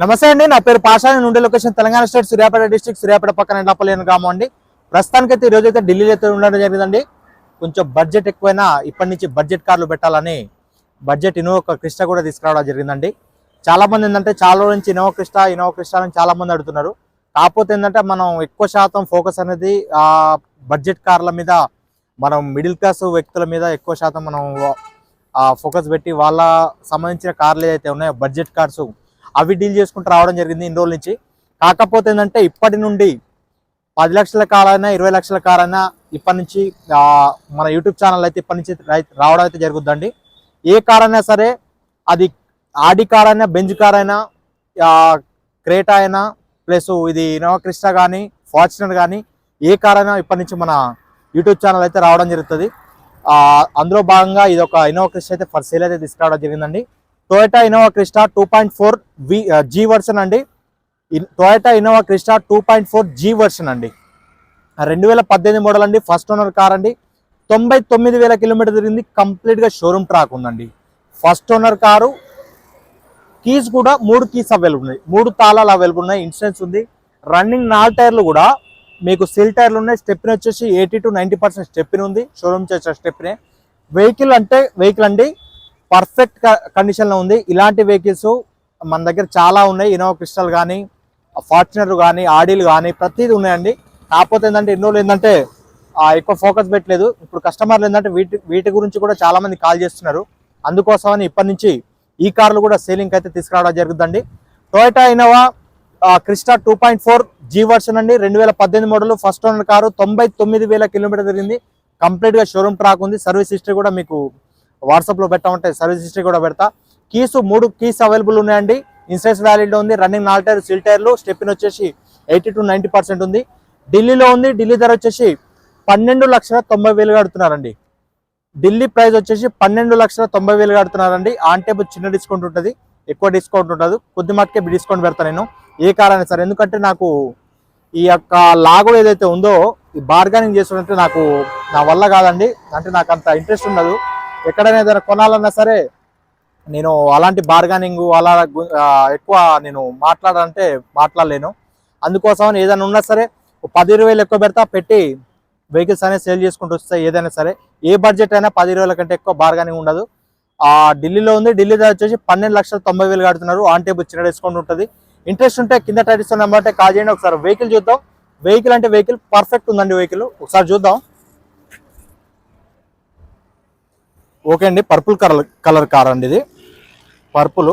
నమస్తే అండి నా పేరు పాషా నేను ఉండే location Telangana state Suryapet district Suryapet పక్కన ఎండపల్లి గ్రామం అండి. ప్రస్తుతానికి అయితే ఈరోజు అయితే ఢిల్లీలో అయితే ఉండడం జరిగిందండి. కొంచెం బడ్జెట్ ఎక్కువైనా ఇప్పటి నుంచి బడ్జెట్ కార్లు పెట్టాలని బడ్జెట్ ఇన్నోవా క్రిస్టా కూడా తీసుకురావడం జరిగిందండి. చాలా మంది ఏంటంటే చాలా రోజుల నుంచి ఇన్నోవా క్రిస్టా ఇన్నోవా క్రిస్టా అని చాలామంది అడుగుతున్నారు. కాకపోతే ఏంటంటే మనం ఎక్కువ శాతం ఫోకస్ అనేది ఆ బడ్జెట్ కార్ల మీద మనం మిడిల్ క్లాస్ వ్యక్తుల మీద ఎక్కువ శాతం మనం ఫోకస్ పెట్టి వాళ్ళ సంబంధించిన కార్లు ఏదైతే ఉన్నాయో బడ్జెట్ కార్స్ అవి డీల్ చేసుకుంటూ రావడం జరిగింది ఇన్ని రోజుల నుంచి. కాకపోతే ఏంటంటే ఇప్పటి నుండి పది లక్షల కారైనా ఇరవై లక్షల కారైనా ఇప్పటి నుంచి మన యూట్యూబ్ ఛానల్ అయితే ఇప్పటి నుంచి రావడం అయితే జరుగుద్దండి ఏ కార్ అయినా సరే అది ఆడి కార్ అయినా బెంజ్ కార్ అయినా క్రేటా అయినా ప్లస్ ఇది ఇనోవా క్రిస్టా కానీ ఫార్చునర్ కానీ ఏ కార్ అయినా ఇప్పటి నుంచి మన యూట్యూబ్ ఛానల్ అయితే రావడం జరుగుతుంది. అందులో భాగంగా ఇది ఒక ఇనోవా క్రిస్టా అయితే ఫర్ సేల్ అయితే తీసుకురావడం జరిగిందండి. Toyota Innova Crysta two point four V G version అండి. Toyota Innova Crysta two point four G version అండి. రెండు వేల పద్దెనిమిది మోడల్ అండి ఫస్ట్ ఓనర్ కార్ అండి. తొంభై తొమ్మిది వేల కిలోమీటర్ తిరిగింది కంప్లీట్గా షోరూమ్ ట్రాక్ ఉందండి. ఫస్ట్ ఓనర్ కారు కీస్ కూడా మూడు కీస్ అవైలబుల్ ఉన్నాయి. మూడు తాళాలు అవైలబుల్ ఉన్నాయి ఇన్సూరెన్స్ ఉంది. రన్నింగ్ నాలుగు టైర్లు కూడా మీకు సిల్ టైర్లు ఉన్నాయి. స్టెప్ని వచ్చేసి eighty to ninety percent stepney ఉంది. షోరూమ్ చేసే స్టెప్నే వెహికల్ అంటే వెహికల్ అండి పర్ఫెక్ట్ కండిషన్లో ఉంది. ఇలాంటి వెహికల్స్ మన దగ్గర చాలా ఉన్నాయి. ఇనోవా క్రిస్టల్ కానీ ఫార్చునర్ కానీ ఆడీలు కానీ ప్రతిదీ ఉన్నాయండి. కాకపోతే ఏంటంటే ఎన్నో ఏంటంటే ఎక్కువ ఫోకస్ పెట్టలేదు. ఇప్పుడు కస్టమర్లు ఏంటంటే వీటి వీటి గురించి కూడా చాలా మంది కాల్ చేస్తున్నారు. అందుకోసమని ఇప్పటి నుంచి ఈ కార్లు కూడా సేలింగ్ అయితే తీసుకురావడం జరుగుతుందండి. Toyota Innova Crysta two point four G version అండి. రెండు వేల పద్దెనిమిది మోడల్ ఫస్ట్ ఓనర్ కారు. తొంభై తొమ్మిది వేల కిలోమీటర్ తిరిగింది. కంప్లీట్గా షోరూమ్ ట్రాక్ ఉంది. సర్వీస్ హిస్టరీ కూడా మీకు వాట్సాప్లో పెట్టామంటే సర్వీస్ హిస్టరీ కూడా పెడతా. కీస్ మూడు కీస్ అవైలబుల్ ఉన్నాయండి. ఇన్సూరెన్స్ వ్యాలిడ్లో ఉంది రన్నింగ్ నాలుగు టైర్ సిల్ టైర్లు స్టెప్పిన్ వచ్చేసి ఎయిటీ టు నైంటీ పర్సెంట్ ఉంది. ఢిల్లీలో ఉంది ఢిల్లీ ధర వచ్చేసి పన్నెండు లక్షల తొంభై వేలు కడుతున్నారండి. ఢిల్లీ ప్రైస్ వచ్చేసి పన్నెండు లక్షల తొంభై వేలు కడుతున్నారండి. ఆన్ టేబుల్ చిన్న డిస్కౌంట్ ఉంటుంది ఎక్కువ డిస్కౌంట్ ఉంటుంది కొద్ది మట్టుకే డిస్కౌంట్ పెడతాను నేను. ఏ కారణం సార్ సరే ఎందుకంటే నాకు ఈ యొక్క లాగు ఏదైతే ఉందో ఈ బార్గెనింగ్ చేసుకుంటే నాకు నా వల్ల కాదండి. అంటే నాకు అంత ఇంట్రెస్ట్ ఉండదు. ఎక్కడైనా ఏదైనా కొనాలన్నా సరే నేను అలాంటి బార్గానింగ్ అలా ఎక్కువ నేను మాట్లాడాలంటే మాట్లాడలేను. అందుకోసం ఏదైనా ఉన్నా సరే పది ఇరవై వేలు ఎక్కువ పెడతా పెట్టి వెహికల్స్ అనేది సేల్ చేసుకుంటూ వస్తాయి ఏదైనా సరే ఏ బడ్జెట్ అయినా పది ఇరవై వేల కంటే ఎక్కువ బార్గానింగ్ ఉండదు. ఆ ఢిల్లీలో ఉంది ఢిల్లీ ధర వచ్చేసి పన్నెండు లక్షల తొంభై వేలు కడుతున్నారు. ఆన్ టేబుల్ చిన్న డిస్కౌంట్ ఉంటుంది. ఇంట్రెస్ట్ ఉంటే కింద టైటిస్తున్న నెంబర్ అంటే కాల్ చేయండి. ఒకసారి వెహికల్ చూద్దాం. వెహికల్ అంటే వెహికల్ పర్ఫెక్ట్ ఉందండి వెహికల్ ఒకసారి చూద్దాం. ఓకే అండి పర్పుల్ కలర్ కలర్ కార్ అండి ఇది. పర్పుల్.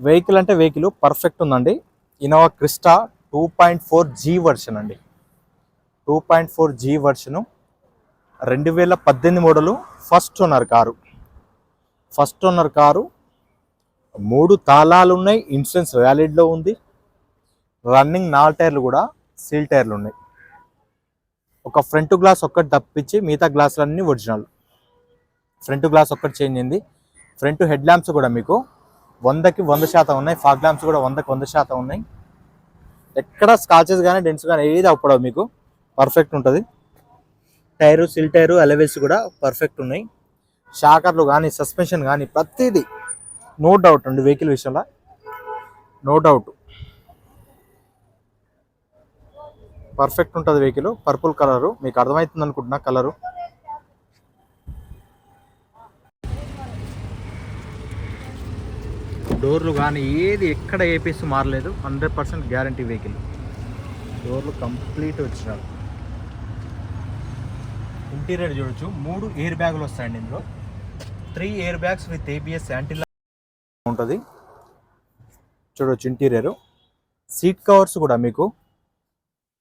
వెహికల్ అంటే వెహికల్ పర్ఫెక్ట్ ఉందండి. Innova Crysta two point four G version అండి. Two point four G version. రెండు వేల పద్దెనిమిది model first owner car. First owner car. మూడు తాళాలు ఉన్నాయి ఇన్సూరెన్స్ వ్యాలిడ్లో ఉంది. రన్నింగ్ నాలుగు టైర్లు కూడా సీల్ టైర్లు ఉన్నాయి. ఒక ఫ్రంట్ గ్లాస్ ఒక్కటి తప్పించి మిగతా గ్లాసులన్నీ ఒరిజినల్. ఫ్రంట్ గ్లాస్ ఒక్కటి చేంజ్ అయింది. ఫ్రంట్ హెడ్ ల్యాంప్స్ కూడా మీకు వందకి వంద శాతం ఉన్నాయి. ఫాగ్ ల్యాంప్స్ కూడా వందకి వంద శాతం ఉన్నాయి. ఎక్కడ స్కాచెస్ కానీ డెంట్స్ కానీ ఏది అవ్వడవు మీకు. పర్ఫెక్ట్ ఉంటుంది. టైరు సిల్ టైరు అలవెల్స్ కూడా పర్ఫెక్ట్ ఉన్నాయి. షాకర్లు కానీ సస్పెన్షన్ కానీ ప్రతిదీ నో డౌట్ అండి వెహికల్ విషయంలో. No doubt. పర్ఫెక్ట్ ఉంటుంది వెహికల్. Purple colour. మీకు అర్థమవుతుంది అనుకుంటున్నా కలరు. డోర్లు కానీ ఏది ఎక్కడ ఏ పీస్ మారలేదు హండ్రెడ్ పర్సెంట్ గ్యారంటీ వెహికల్. డోర్లు కంప్లీట్ వచ్చినారు ఇంటీరియర్ చూడొచ్చు. మూడు ఎయిర్ బ్యాగులు వస్తాయండి ఇందులో. Three air bags with ABS యాంటీలా ఉంటుంది. చూడొచ్చు ఇంటీరియర్. సీట్ కవర్స్ కూడా మీకు.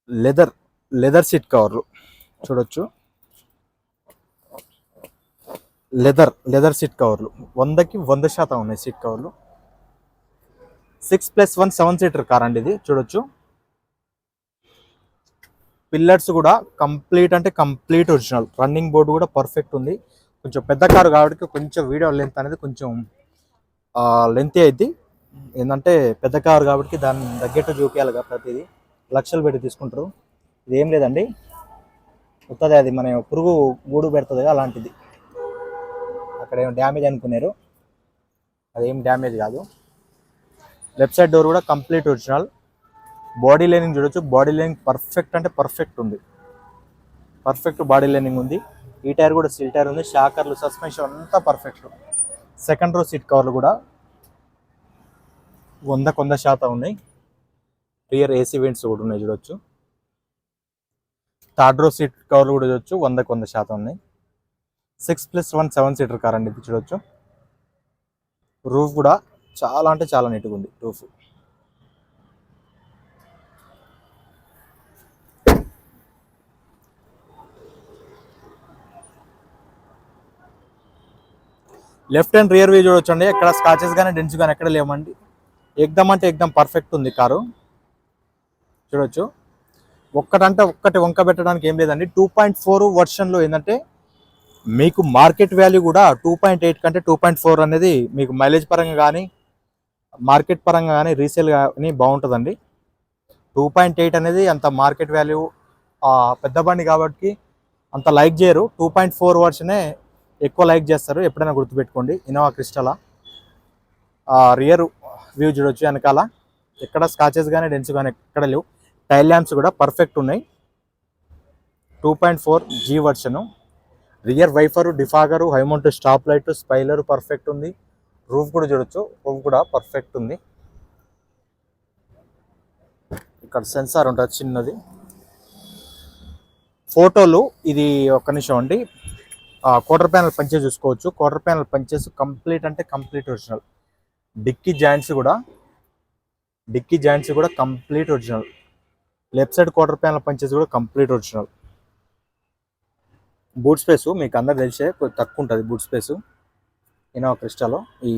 లెదర్ లెదర్ సీట్ కవర్లు. చూడొచ్చు. లెదర్ లెదర్ సీట్ కవర్లు. వందకి వంద శాతం ఉన్నాయి సీట్ కవర్లు. Six plus one seven seater car అండి ఇది చూడొచ్చు. పిల్లర్స్ కూడా కంప్లీట్ అంటే కంప్లీట్ ఒరిజినల్. రన్నింగ్ బోర్డు కూడా పర్ఫెక్ట్ ఉంది. కొంచెం పెద్ద కారు కాబట్టి కొంచెం వీడియో లెంత్ అనేది కొంచెం లెంత్ అయింది ఏంటంటే పెద్ద కారు కాబట్టి దాన్ని తగ్గట్టు చూపించాలి కదా ప్రతిదీ. లక్షలు పెట్టి తీసుకుంటారు. ఇది ఏం లేదండి. వస్తుంది అది మన పురుగు గూడు పెడుతుంది అలాంటిది. అక్కడ ఏం డ్యామేజ్ అనుకున్నారు. అదేం డ్యామేజ్ కాదు. లెఫ్ట్ సైడ్ డోర్ కూడా కంప్లీట్ ఒరిజినల్. బాడీ లైనింగ్ చూడొచ్చు. బాడీ లైనింగ్ పర్ఫెక్ట్ అంటే పర్ఫెక్ట్ ఉంది. పర్ఫెక్ట్ బాడీ లైనింగ్ ఉంది. ఈ టైర్ కూడా సిల్ టైర్ ఉంది. షాకర్లు సస్పెన్షన్ అంతా పర్ఫెక్ట్. సెకండ్ రో సీట్ కవర్లు కూడా వంద కొంద శాతం ఉన్నాయి. రియర్ ఏసీ వెంట్స్ కూడా ఉన్నాయి చూడొచ్చు. థర్డ్ రో సీట్ కవర్లు కూడా చూడొచ్చు. వంద కొంద శాతం ఉన్నాయి. Six plus one seven seater car అండి ఇది చూడొచ్చు. రూఫ్ కూడా చాలా అంటే చాలా నీట్గా ఉంది roof. Left and rear view చూడొచ్చండి. ఎక్కడ స్కాచెస్ కానీ డెన్స్ కానీ ఎక్కడ లేవండి. ఎగ్దమ్ అంటే ఎగ్దమ్ పర్ఫెక్ట్ ఉంది కారు. చూడొచ్చు. ఒక్కటంటే ఒక్కటి వంక పెట్టడానికి ఏం లేదండి. టూ పాయింట్ ఫోర్ వర్షన్లో ఏంటంటే మీకు మార్కెట్ వాల్యూ కూడా టూ పాయింట్ ఎయిట్ కంటే టూ పాయింట్ ఫోర్ అనేది మీకు మైలేజ్ పరంగా కానీ మార్కెట్ పరంగా కానీ రీసేల్ కానీ బాగుంటుందండి. టూ పాయింట్ ఎయిట్ అనేది అంత మార్కెట్ వాల్యూ పెద్ద బండి కాబట్టి అంత లైక్ చేయరు. టూ పాయింట్ ఫోర్ వర్షనే ఎక్కువ లైక్ చేస్తారు. ఎప్పుడైనా గుర్తుపెట్టుకోండి. ఇన్నోవా క్రిస్టలా. రియర్ వ్యూ చూడొచ్చు వెనకాల. ఎక్కడ స్కాచెస్ కానీ డెన్స్ కానీ ఎక్కడ లేవు. టైల్ ల్యాంప్స్ కూడా పర్ఫెక్ట్ ఉన్నాయి. Two point four G version. Rear wiper defogger high mount stop light spoiler perfect ఉంది. రూఫ్ కూడా చూడొచ్చు. రూఫ్ కూడా పర్ఫెక్ట్ ఉంది. ఇక్కడ సెన్సార్ ఉంటుంది చిన్నది. ఫోటోలు ఇది ఒక్క నిమిషం అండి. క్వార్టర్ ప్యానల్ పంచే చూసుకోవచ్చు. క్వార్టర్ ప్యానల్ పంచేసి కంప్లీట్ అంటే కంప్లీట్ ఒరిజినల్ డిక్కీ జాయింట్స్ కూడా డిక్కీ జాయింట్స్ కూడా complete original left side quarter panel పంచేసి కూడా కంప్లీట్ ఒరిజినల్ బూట్ స్పేస్ మీకు అందరు తెలిసే తక్కువ ఉంటుంది బూట్ స్పేస్. ఇనోవా క్రిస్టాలో ఈ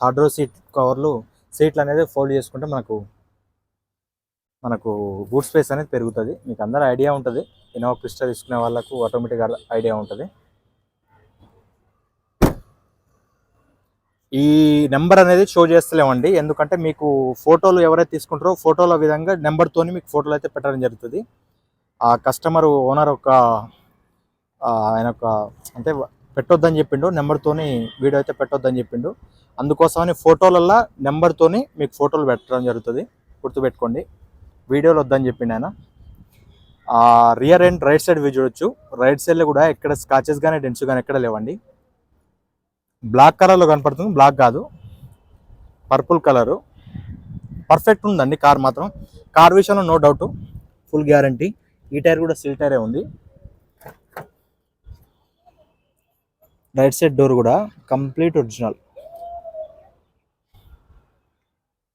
థర్డ్ రో సీట్ కవర్లు సీట్లు అనేది ఫోల్డ్ చేసుకుంటే మనకు మనకు బూట్ స్పేస్ అనేది పెరుగుతుంది. మీకు అందరూ ఐడియా ఉంటుంది. ఇనోవా క్రిస్టా తీసుకునే వాళ్ళకు ఆటోమేటిక్గా ఐడియా ఉంటుంది. ఈ నెంబర్ అనేది షో చేస్తలేమండి. ఎందుకంటే మీకు ఫోటోలు ఎవరైతే తీసుకుంటారో ఫోటోల విధంగా నెంబర్తోని మీకు ఫోటోలు అయితే పెట్టడం జరుగుతుంది. ఆ కస్టమర్ ఓనర్ ఒక ఆయన ఒక అంటే పెట్టొద్దని చెప్పిండు నెంబర్తోని వీడియో అయితే పెట్టొద్దని చెప్పిండు. అందుకోసమని ఫోటోలల్లా నెంబర్తోని మీకు ఫోటోలు పెట్టడం జరుగుతుంది. గుర్తుపెట్టుకోండి. వీడియోలు వద్దని చెప్పిండు ఆయన. Rear and right side view చూడొచ్చు. రైట్ సైడ్లో కూడా ఎక్కడ స్కాచెస్ కానీ డెంట్స్ కానీ ఎక్కడ లేవండి. బ్లాక్ కలర్లో కనపడుతుంది. బ్లాక్ కాదు. పర్పుల్ కలరు పర్ఫెక్ట్ ఉందండి కార్ మాత్రం. కార్ విషయంలో నో డౌట్ ఫుల్ గ్యారంటీ ఈ టైర్ కూడా సిల్ టైరే ఉంది. రైట్ సైడ్ డోర్ కూడా కంప్లీట్ ఒరిజినల్.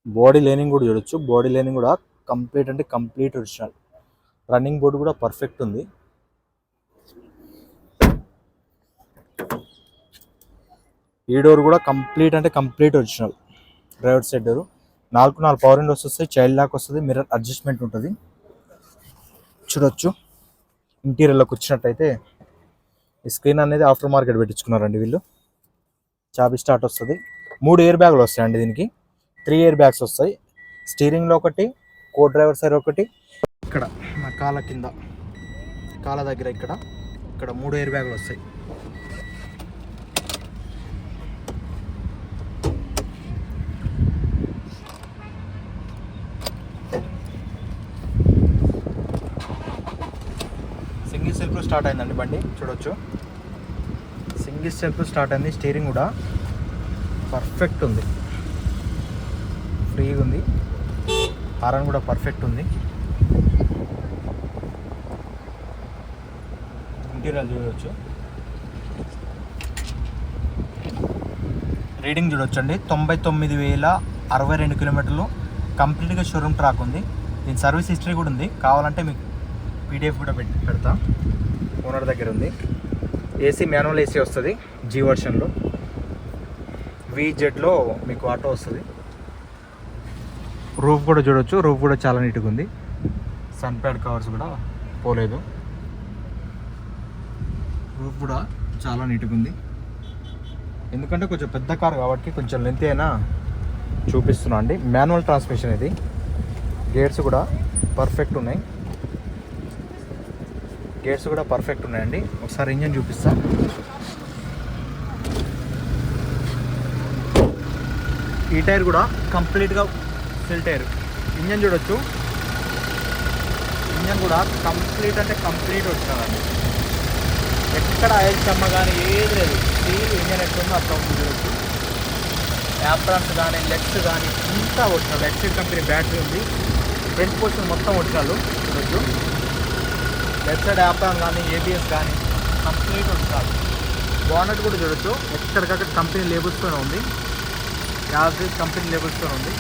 బాడీ లైనింగ్ కూడా చూడొచ్చు. బాడీ లైనింగ్ కూడా కంప్లీట్ అంటే కంప్లీట్ ఒరిజినల్. రన్నింగ్ బోర్డు కూడా పర్ఫెక్ట్ ఉంది. ఈ డోర్ కూడా కంప్లీట్ అంటే complete original. Driver side door. నాలుగు నాలుగు పవర్ విండోస్ వస్తాయి. చైల్డ్ లాక్ వస్తుంది. మిర్రర్ అడ్జస్ట్మెంట్ ఉంటుంది. చూడొచ్చు. ఇంటీరియర్లోకి వచ్చినట్టయితే ఈ స్క్రీన్ అనేది ఆఫ్టర్ మార్కెట్ పెట్టించుకున్నారండి వీళ్ళు. చాబీ స్టార్ట్ వస్తుంది. మూడు ఎయిర్ బ్యాగులు వస్తాయండి దీనికి. త్రీ ఇయర్ బ్యాగ్స్ వస్తాయి. స్టీరింగ్లో ఒకటి కో డ్రైవర్ సైడ్ ఒకటి. ఇక్కడ నా కాళ్ళ కింద కాళ్ళ దగ్గర ఇక్కడ ఇక్కడ మూడు ఎయిర్ బ్యాగులు వస్తాయి. సింగిల్ సెల్ఫ్ స్టార్ట్ అయిందండి బండి చూడొచ్చు. సింగిల్ సెల్ఫ్ స్టార్ట్ అయింది స్టీరింగ్ కూడా పర్ఫెక్ట్ ఉంది. ఫ్రీగా ఉంది. హారన్ కూడా పర్ఫెక్ట్ ఉంది. ఇంటీరియర్ చూడవచ్చు రీడింగ్ చూడొచ్చండి. తొంభై తొమ్మిది వేల అరవై రెండు కిలోమీటర్లు కంప్లీట్గా షోరూమ్ ట్రాక్ ఉంది. దీని సర్వీస్ హిస్టరీ కూడా ఉంది. కావాలంటే మీకు పీడిఎఫ్ కూడా పెట్టి పెడతా. ఓనర్ దగ్గర ఉంది. ఏసీ మాన్యువల్ ఏసీ వస్తుంది జీ వర్షన్లో జెడ్లో మీకు ఆటో వస్తుంది. రూఫ్ కూడా చూడొచ్చు. రూఫ్ కూడా చాలా నీట్గా ఉంది. సన్ ప్యాడ్ కవర్స్ కూడా పోలేదు. రూఫ్ కూడా చాలా నీట్గా ఉంది. ఎందుకంటే కొంచెం పెద్ద కార్ కాబట్టి కొంచెం లెంత్ అయినా చూపిస్తున్నా అండి. మాన్యువల్ ట్రాన్స్మిషన్ ఇది. గేట్స్ కూడా పర్ఫెక్ట్ ఉన్నాయి. గేట్స్ కూడా పర్ఫెక్ట్ ఉన్నాయండి. ఒకసారి ఇంజన్ చూపిస్తా. ఈ టైర్ కూడా కంప్లీట్గా ఎక్సెల్ టైర్. ఇంజన్ చూడొచ్చు. ఇంజన్ కూడా కంప్లీట్ అంటే కంప్లీట్ వచ్చిందండి. ఎక్కడ ఆయిల్ చెమ్మ కానీ ఏది లేదు. స్టీల్ ఇంజన్ ఎట్లుందో అట్లా ఉంది చూడొచ్చు. యాప్రాన్స్ కానీ లెగ్స్ కానీ అంతా వచ్చినాడు ఎక్సైడ్ కంపెనీ బ్యాటరీ ఉంది. ఫ్రంట్ పోర్షన్ మొత్తం వచ్చినాడు చూడొచ్చు. లెఫ్ట్ సైడ్ యాప్రాన్ కానీ ఏబిఎస్ కానీ కంప్లీట్ వచ్చినాడు బానెట్ కూడా చూడొచ్చు. ఎక్కడికక్కడ కంపెనీ లేబుల్స్తోనే ఉంది. యావరేజ్ కంపెనీ లేబుల్స్తోనే ఉంది.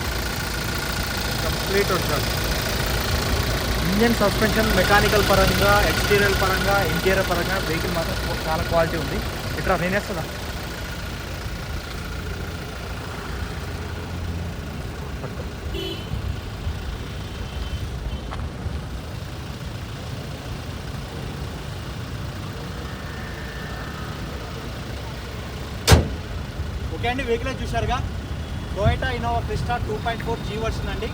కంప్లీట్ ఉంటుంది ఇంజన్ సస్పెన్షన్ మెకానికల్ పరంగా ఎక్స్టీరియర్ పరంగా ఇంటీరియర్ పరంగా వెహికల్ మాత్రం చాలా క్వాలిటీ ఉంది. ఇక్కడ నేనేస్తుందా ఓకే అండి వెహికల్ చూశారుగా. Toyota Innova Crysta two point four G version అండి.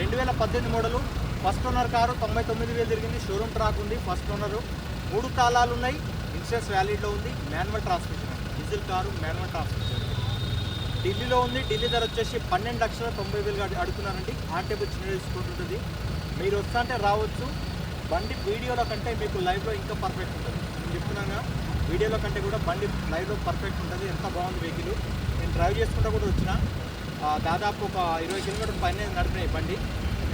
రెండు వేల పద్దెనిమిది మోడలు ఫస్ట్ ఓనర్ కారు తొంభై తొమ్మిది వేలు తిరిగింది షోరూమ్ ట్రాక్ ఉంది ఫస్ట్ ఓనరు మూడు తాళాలు ఉన్నాయి ఇన్సూరెన్స్ వ్యాలిడ్లో ఉంది. Manual transmission diesel car manual transmission ఢిల్లీలో ఉంది ఢిల్లీ ధర వచ్చేసి పన్నెండు లక్షల తొంభై వేలు అడుగుతున్నారండి. ఆ టేబుల్ చిన్న తీసుకుంటుంటుంది మీరు వస్తుంటే రావచ్చు. బండి వీడియోలో కంటే మీకు లైవ్లో ఇంకా పర్ఫెక్ట్ ఉంటుంది. నేను చెప్తున్నాగా? వీడియోలో కంటే కూడా బండి లైవ్లో పర్ఫెక్ట్ ఉంటుంది. ఎంత బాగుంది వెహికల్ నేను డ్రైవ్ చేసుకుంటూ కూడా వచ్చిన. దాదాపు ఒక ఇరవై కిలోమీటర్ పైన నడిపినాయి బండి.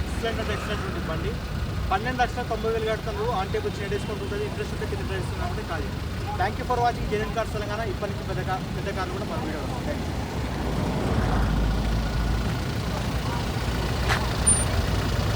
ఎక్సలెంట్ అంటే ఎక్సలెంట్ ఉంటుంది బండి. పన్నెండు లక్షల తొంభై వేలు కడతాను ఆన్ టేబుల్ చిన్న డిస్కౌంట్ ఉంటుంది. ఇంట్రెస్ట్ ఉంటే కింద డ్రైవ్ ఇస్తున్నామంటే కాదు. Thank you for watching JN cars Telangana. ఇప్పటి నుంచి పెద్ద పెద్ద కార్లు కూడా మన వీడియో థ్యాంక్ యూ